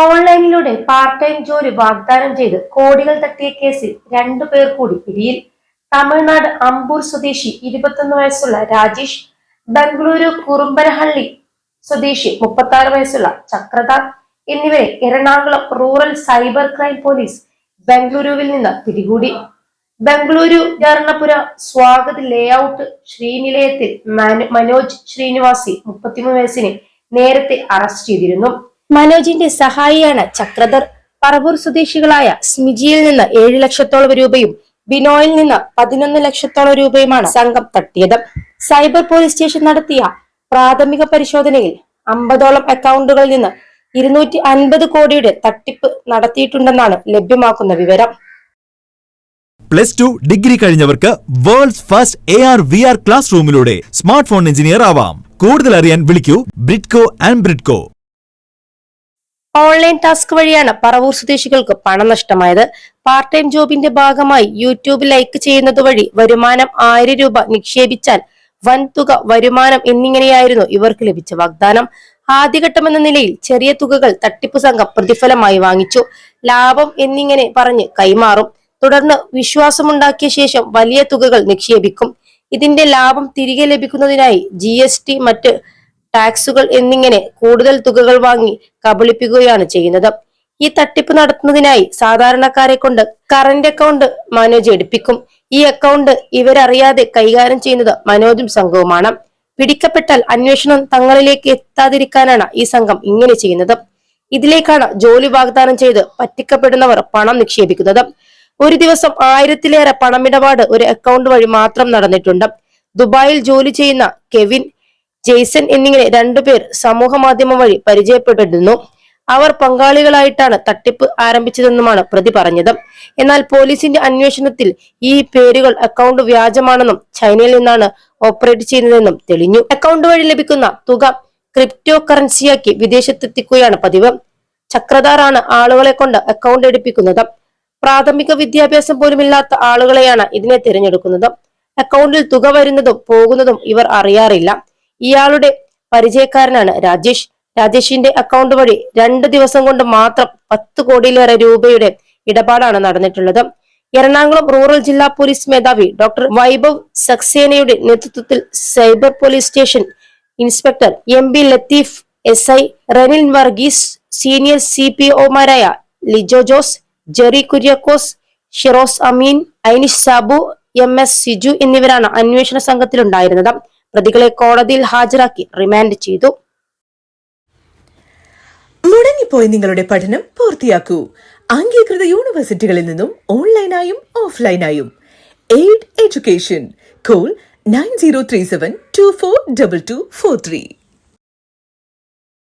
ഓൺലൈനിലൂടെ part time ജോലി വാഗ്ദാനം ചെയ്ത് കോടികൾ തട്ടിയ കേസിൽ രണ്ടു പേർ കൂടി പിടിയിൽ. തമിഴ്നാട് അമ്പൂർ സ്വദേശി ഇരുപത്തൊന്ന് വയസ്സുള്ള രാജേഷ് ബംഗളൂരു കുറുമ്പനഹള്ളി സ്വദേശി മുപ്പത്തി വയസ്സുള്ള ചക്രദാ എന്നിവരെ Ernakulam rural cyber crime police ബംഗളൂരുവിൽ നിന്ന് പിടികൂടി. ബംഗളൂരു ഗർണപുര സ്വാഗത് ലേഔട്ട് ശ്രീനിലയത്തിൽ മനോജ് ശ്രീനിവാസി മുപ്പത്തിമൂന്ന് വയസ്സിനെ നേരത്തെ അറസ്റ്റ് ചെയ്തിരുന്നു. മനോജിന്റെ സഹായിയാണ് ചക്രധർ. പറവൂർ സ്വദേശികളായ സ്മിജിയിൽ നിന്ന് ഏഴ് ലക്ഷത്തോളം രൂപയും ബിനോയിൽ നിന്ന് പതിനൊന്ന് ലക്ഷത്തോളം രൂപയുമാണ് സംഘം തട്ടിയത്. സൈബർ പോലീസ് സ്റ്റേഷൻ നടത്തിയ പ്രാഥമിക പരിശോധനയിൽ അമ്പതോളം അക്കൗണ്ടുകളിൽ നിന്ന് ഇരുന്നൂറ്റി അൻപത് കോടിയുടെ തട്ടിപ്പ് നടത്തിയിട്ടുണ്ടെന്നാണ് ലഭ്യമാക്കുന്ന വിവരം. Plus two degree കഴിഞ്ഞവർക്ക് world first A R V R class റൂമിലൂടെ smart phone engineer ആവാം. കൂടുതൽ അറിയാൻ വിളിക്കൂ Bridco and Bridco. Online task വഴിയാണ് പറവൂർ സ്വദേശികൾക്ക് പണം നഷ്ടമായത്. പാർട്ട് ടൈം ജോബിന്റെ ഭാഗമായി യൂട്യൂബ് ലൈക്ക് ചെയ്യുന്നത് വഴി വരുമാനം ആയിരം രൂപ നിക്ഷേപിച്ചാൽ വൻതുക വരുമാനം എന്നിങ്ങനെയായിരുന്നു ഇവർക്ക് ലഭിച്ച വാഗ്ദാനം. ആദ്യഘട്ടമെന്ന നിലയിൽ ചെറിയ തുകകൾ തട്ടിപ്പ് സംഘം പ്രതിഫലമായി വാങ്ങിച്ചു. ലാഭം എന്നിങ്ങനെ പറഞ്ഞ് കൈമാറും. തുടർന്ന് വിശ്വാസമുണ്ടാക്കിയ ശേഷം വലിയ തുകകൾ നിക്ഷേപിക്കും. ഇതിന്റെ ലാഭം തിരികെ ലഭിക്കുന്നതിനായി ജി മറ്റ് ടാക്സുകൾ എന്നിങ്ങനെ കൂടുതൽ തുകകൾ വാങ്ങി കബളിപ്പിക്കുകയാണ് ചെയ്യുന്നത്. ഈ തട്ടിപ്പ് നടത്തുന്നതിനായി സാധാരണക്കാരെ കൊണ്ട് കറന്റ് അക്കൗണ്ട് മനോജ് എടുപ്പിക്കും. ഈ അക്കൗണ്ട് ഇവരറിയാതെ കൈകാര്യം ചെയ്യുന്നത് മനോജും സംഘവുമാണ്. പിടിക്കപ്പെട്ടാൽ അന്വേഷണം തങ്ങളിലേക്ക് എത്താതിരിക്കാനാണ് ഈ സംഘം ഇങ്ങനെ ചെയ്യുന്നത്. ഇതിലേക്കാണ് ജോലി വാഗ്ദാനം ചെയ്ത് പറ്റിക്കപ്പെടുന്നവർ പണം നിക്ഷേപിക്കുന്നത്. ഒരു ദിവസം ആയിരത്തിലേറെ പണമിടപാട് ഒരു അക്കൗണ്ട് വഴി മാത്രം നടന്നിട്ടുണ്ട്. ദുബായിൽ ജോലി ചെയ്യുന്ന കെവിൻ ജെയ്സൺ എന്നിങ്ങനെ രണ്ടുപേർ സമൂഹ മാധ്യമം വഴി പരിചയപ്പെട്ടിരുന്നു. അവർ പങ്കാളികളായിട്ടാണ് തട്ടിപ്പ് ആരംഭിച്ചതെന്നുമാണ് പ്രതി പറഞ്ഞത്. എന്നാൽ പോലീസിന്റെ അന്വേഷണത്തിൽ ഈ പേരുകൾ അക്കൗണ്ട് വ്യാജമാണെന്നും ചൈനയിൽ നിന്നാണ് ഓപ്പറേറ്റ് ചെയ്യുന്നതെന്നും തെളിഞ്ഞു. അക്കൗണ്ട് വഴി ലഭിക്കുന്ന തുക ക്രിപ്റ്റോ കറൻസിയാക്കി വിദേശത്തെത്തിക്കുകയാണ് പതിവ്. ചക്രധാറാണ് ആളുകളെ കൊണ്ട് അക്കൗണ്ട് എടുപ്പിക്കുന്നത്. പ്രാഥമിക വിദ്യാഭ്യാസം പോലുമില്ലാത്ത ആളുകളെയാണ് ഇതിനെ തിരഞ്ഞെടുക്കുന്നത്. അക്കൗണ്ടിൽ തുക വരുന്നതും പോകുന്നതും ഇവർ അറിയാറില്ല. ഇയാളുടെ പരിചയക്കാരനാണ് രാജേഷ്. രാജേഷിന്റെ അക്കൗണ്ട് വഴി രണ്ട് ദിവസം കൊണ്ട് മാത്രം പത്ത് കോടിയിലേറെ രൂപയുടെ ഇടപാടാണ് നടന്നിട്ടുള്ളത്. എറണാകുളം റൂറൽ ജില്ലാ പോലീസ് മേധാവി ഡോക്ടർ വൈഭവ് സക്സേനയുടെ നേതൃത്വത്തിൽ cyber police station inspector M B Latheef S I Ranil Varghese senior C P ഒമാരായ Lijo Jose Jerry Kuriakose Shiros Ameen Ainish Sabu M S Siju എന്നിവരാണ് അന്വേഷണ സംഘത്തിലുണ്ടായിരുന്നത്. പ്രതികളെ കോടതിയിൽ ഹാജരാക്കി റിമാൻഡ് ചെയ്തു. മുടങ്ങിപ്പോയ നിങ്ങളുടെ പഠനം പൂർത്തിയാക്കൂ. അംഗീകൃത യൂണിവേഴ്സിറ്റികളിൽ നിന്നും ഓൺലൈനായും ഓഫ്ലൈനായും. Aid education. Call nine zero three seven two four double two four three.